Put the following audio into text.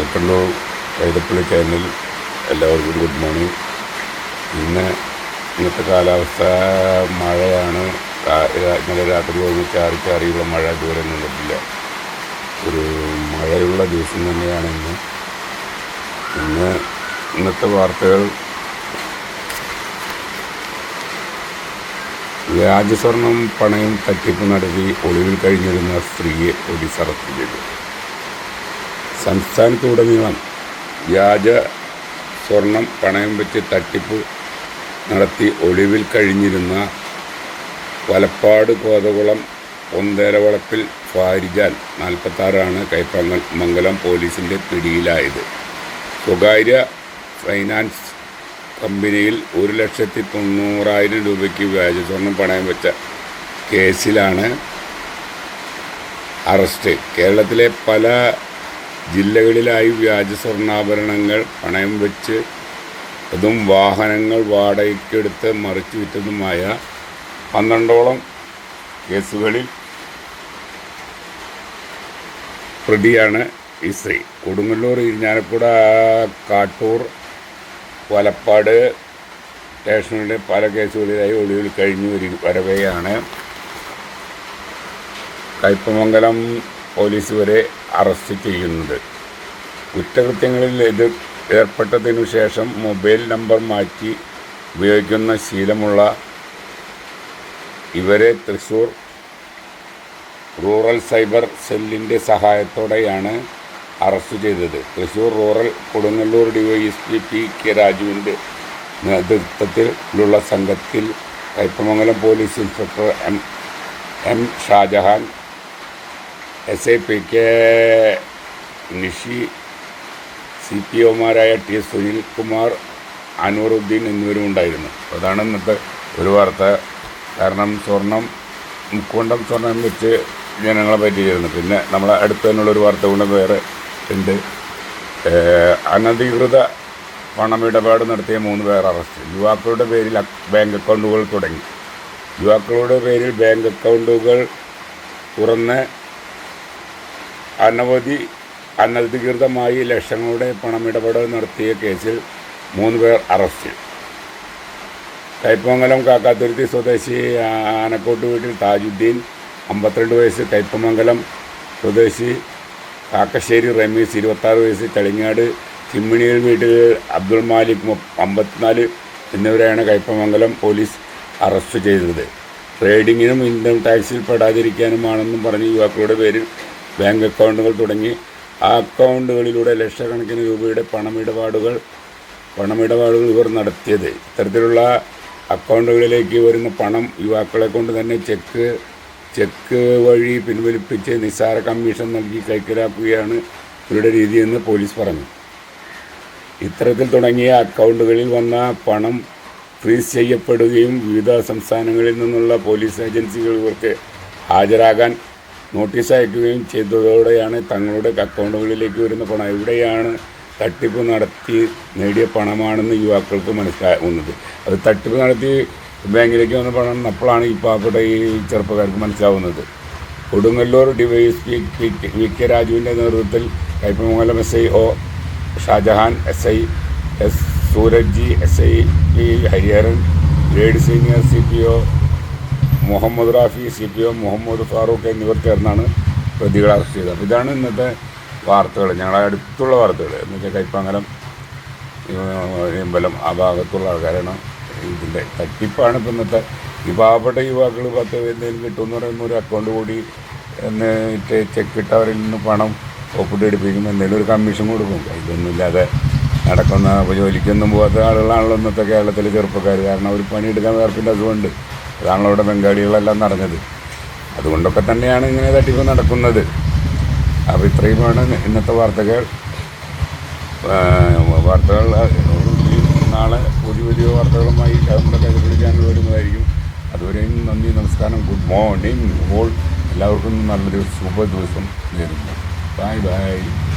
To Kaithappally channel എല്ലാവർക്കും good morning. ഇന്ന് ഇന്നത്തെ കാലാവസ്ഥ മഴയാണ്. ഇന്നലെ രാത്രി ഒന്ന് ചാറി ചാറിയുള്ള മഴ ഇതുവരെ നിന്നിട്ടില്ല ഒരു മഴയുള്ള ദിവസം തന്നെയാണ് ഇന്ന്. ഇന്ന് ഇന്നത്തെ വാർത്തകൾ വ്യാജസ്വർണം പണയം തട്ടിപ്പ് നടത്തി ഒളിവിൽ കഴിഞ്ഞിരുന്ന സ്ത്രീയെ പോലീസ് അറസ്റ്റ് ചെയ്തു. സംസ്ഥാനത്തുടനീളം വ്യാജ സ്വർണം പണയം വെച്ച് തട്ടിപ്പ് നടത്തി ഒളിവിൽ കഴിഞ്ഞിരുന്ന വലപ്പാട് കോതകുളം ഒന്തേരവളപ്പിൽ ഫാരിജാൻ നാൽപ്പത്താറാണ് കൈപ്പങ്ങൽ മംഗലം പോലീസിന്റെ പിടിയിലായത്. സ്വകാര്യ ഫൈനാൻസ് കമ്പനിയിൽ ഒരു ലക്ഷത്തി തൊണ്ണൂറായിരം രൂപയ്ക്ക് വ്യാജ സ്വർണം പണയം വെച്ച കേസിലാണ് അറസ്റ്റ്. കേരളത്തിലെ പല ജില്ലകളിലായി വ്യാജ സ്വർണാഭരണങ്ങൾ പണയം വെച്ച് അതും വാഹനങ്ങൾ വാടകയ്ക്കെടുത്ത് മറിച്ചു വിറ്റതുമായ പന്ത്രണ്ടോളം കേസുകളിൽ പ്രതിയാണ് ഈ സ്ത്രീ. കൊടുങ്ങല്ലൂർ ഇരിഞ്ഞാലക്കുട കാട്ടൂർ വലപ്പാട് സ്റ്റേഷനുകളിലെ പല കേസുകളിലായി ഒളിവിൽ കഴിഞ്ഞു വരി വരവെയാണ്. കയ്പമംഗലം പോലീസ് വരെ അറസ്റ്റ് ചെയ്യുന്നത്. കുറ്റകൃത്യങ്ങളിൽ ഇത് ഏർപ്പെട്ടതിനു ശേഷം മൊബൈൽ നമ്പർ മാറ്റി ഉപയോഗിക്കുന്ന ശീലമുള്ള ഇവരെ തൃശൂർ റൂറൽ സൈബർ സെല്ലിന്റെ സഹായത്തോടെയാണ് അറസ്റ്റ് ചെയ്തത്. Thrissur rural Kodungallur DYSP P K രാജുവിന്റെ നേതൃത്വത്തിലുള്ള സംഘത്തിൽ Kaipamangalam police inspector M M Shajahan S I pick Nishi C P ഒമാരായ ടി സുനിൽ കുമാർ അൻവറുദ്ദീൻ എന്നിവരും ഉണ്ടായിരുന്നു. അതാണ് ഇന്നത്തെ ഒരു വാർത്ത. കാരണം സ്വർണം മുക്കുകൊണ്ടം സ്വർണം വെച്ച് ജനങ്ങളെ പറ്റിയിരുന്നു. പിന്നെ നമ്മളെ അടുത്ത് തന്നെയുള്ള ഒരു വാർത്ത കൊണ്ട് വേറെ ഉണ്ട്. അനധികൃത പണമിടപാട് നടത്തിയ മൂന്ന് പേർ അറസ്റ്റ്. യുവാക്കളുടെ പേരിൽ ബാങ്ക് അക്കൗണ്ടുകൾ തുടങ്ങി. യുവാക്കളുടെ പേരിൽ ബാങ്ക് അക്കൗണ്ടുകൾ തുറന്ന് അനവധി അനധികൃതമായി ലക്ഷങ്ങളുടെ പണമിടപെടൽ നടത്തിയ കേസിൽ മൂന്ന് പേർ അറസ്റ്റ്. കയ്പമംഗലം കാക്കാത്തുരുത്തി സ്വദേശി ആനക്കോട്ട് വീട്ടിൽ താജുദ്ദീൻ അമ്പത്തിരണ്ട് വയസ്സ് കയ്പമംഗലം സ്വദേശി കാക്കശ്ശേരി റമീസ് ഇരുപത്താറ് വയസ്സ് തെളിങ്ങാട് ചിമ്മിണിയിൽ വീട്ടിൽ അബ്ദുൾ മാലിക് അമ്പത്തിനാല് എന്നിവരെയാണ് കയ്പമംഗലം പോലീസ് അറസ്റ്റ് ചെയ്തത്. ട്രേഡിങ്ങിനും ഇൻകം ടാക്സിൽ പെടാതിരിക്കാനുമാണെന്നും പറഞ്ഞ് യുവാക്കളുടെ പേരിൽ ബാങ്ക് അക്കൗണ്ടുകൾ തുടങ്ങി. ആ അക്കൗണ്ടുകളിലൂടെ ലക്ഷക്കണക്കിന് രൂപയുടെ പണമിടപാടുകൾ പണമിടപാടുകൾ ഇവർ നടത്തിയത്. ഇത്തരത്തിലുള്ള അക്കൗണ്ടുകളിലേക്ക് വരുന്ന പണം യുവാക്കളെ കൊണ്ട് തന്നെ ചെക്ക് ചെക്ക് വഴി പിൻവലിപ്പിച്ച് നിസ്സാര കമ്മീഷൻ നൽകി കൈക്കലാക്കുകയാണ് ഇവരുടെ രീതിയെന്ന് പോലീസ് പറഞ്ഞു. ഇത്തരത്തിൽ തുടങ്ങിയ അക്കൗണ്ടുകളിൽ വന്ന പണം ഫ്രീസ് ചെയ്യപ്പെടുകയും വിവിധ സംസ്ഥാനങ്ങളിൽ നിന്നുള്ള പോലീസ് ഏജൻസികൾ ഇവർക്ക് ഹാജരാകാൻ നോട്ടീസ് അയക്കുകയും ചെയ്തതോടെയാണ് തങ്ങളുടെ അക്കൗണ്ടുകളിലേക്ക് വരുന്ന പണം എവിടെയാണ് തട്ടിപ്പ് നടത്തി നേടിയ പണമാണെന്ന് യുവാക്കൾക്ക് മനസ്സിലാവുന്നത് അത് തട്ടിപ്പ് നടത്തി ബാങ്കിലേക്ക് വന്ന പണം അപ്പോഴാണ് ഈ പാവപ്പെട്ട ഈ ചെറുപ്പക്കാർക്ക് മനസ്സിലാവുന്നത്. Kodungallur DYSP P V K രാജുവിന്റെ നേതൃത്വത്തിൽ Kaipamangalam S I O Shajahan S I S Sooraj G S I P Hariharan grade senior C P O Muhammad Rafi C P M Muhammad Farooq എന്നിവർ ചേർന്നാണ് പ്രതികളെ arrest ചെയ്തത്. അപ്പോൾ ഇതാണ് ഇന്നത്തെ വാർത്തകൾ. ഞങ്ങളുടെ അടുത്തുള്ള വാർത്തകൾ. എന്ന് വെച്ചാൽ കൈപ്പാങ്ങലം അമ്പലം ആ ഭാഗത്തുള്ള ആൾക്കാരാണ് ഇതിന്റെ തട്ടിപ്പാണ് ഇപ്പം ഇന്നത്തെ ഈ പാവപ്പെട്ട യുവാക്കൾ പത്ത് എന്തെങ്കിലും കിട്ടുമെന്ന് പറയുമ്പോൾ ഒരു അക്കൗണ്ട് കൂടി എന്ന് ചെക്ക് ഇട്ട് അവരിൽ നിന്ന് പണം ഒപ്പിട്ട് എടുപ്പിക്കും. എന്തെങ്കിലും ഒരു കമ്മീഷൻ കൊടുക്കും. ഇതൊന്നുമില്ലാതെ നടക്കുന്ന ജോലിക്കൊന്നും പോകാത്ത ആളുകളാണല്ലോ ഇന്നത്തെ കേരളത്തിലെ ചെറുപ്പക്കാർ കാരണം അവർ പണിയെടുക്കാൻ വേർപ്പിന്റെ അസുഖമുണ്ട് അതാണല്ലോ ഇവിടെ ബംഗാളികളെല്ലാം നടന്നത്. അതുകൊണ്ടൊക്കെ തന്നെയാണ് ഇങ്ങനെ തട്ടിപ്പ് നടക്കുന്നത്. അപ്പോൾ ഇത്രയുമാണ് ഇന്നത്തെ വാർത്തകൾ. വാർത്തകൾ നാളെ പുതിയ പുതിയ വാർത്തകളുമായി നമ്മുടെ കൈതപ്പള്ളി ചാനൽ വരുന്നതായിരിക്കും. അതുവരെയും നന്ദി നമസ്കാരം. ഗുഡ് മോർണിംഗ് ഓൾ എല്ലാവർക്കും നല്ലൊരു ശുഭ ദിവസം നേരുന്നു. Bye bye